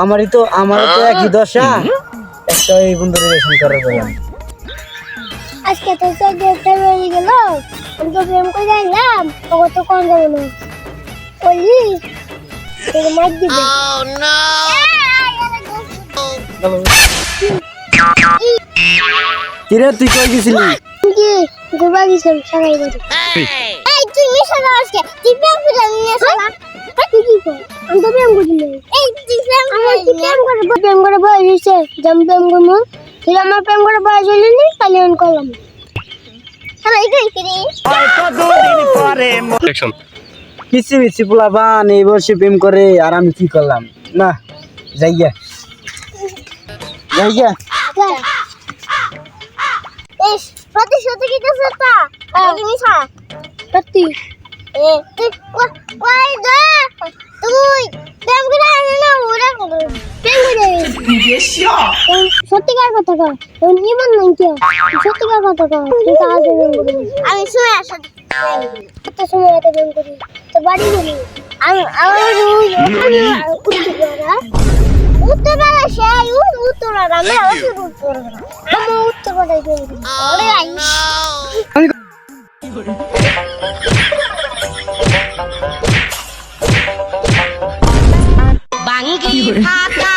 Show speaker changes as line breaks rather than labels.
আমারই তো আমারও তো একই দশা। একটা এই বন্ধু রিলেশন করার বললাম
আজকে তো সব দেখতে বেরিয়ে গেল। আমি তো প্রেম করে যাইলাম তখন তো কোন যাব না? বললি তোকে মার দিবে।
কিরে তুই কই গেছিলি?
কি? ঘুরবা গেছিলাম সারাই বাড়ি। না আজকে। প্রেম করে নিয়ে সালা তুই কি কর। আমি তো প্রেম করি না এই প্রেম করে তুই প্রেম করে প্রেম করে বয়স হয়েছে? যেমন প্রেম করব। তুই আমার প্রেম করে বয়স হইলি নি? তাহলে আমি করলাম। হ্যালো এই কই কিরি
অ্যাকশন
পিছি পিছি পোলাবান এই বয়সে প্রেম করে আর আমি কি করলাম? না যাইয়া যাইয়া
সত্যি কি করছিস তা? কি সত্যিকার কথা কর নিবন নাই কি সত্যিকার কথা কর তুই কাজ আমি শুনে আসা কত সময় এত প্রেম করি তো বাড়ি গেলি আমি আমার উত্তরপাড়া সেই উত্তরপাড়া আমি আমার উত্তরপাড়া আমার উত্তরপাড়ায় প্রেম করি ওরে আইস
你给他干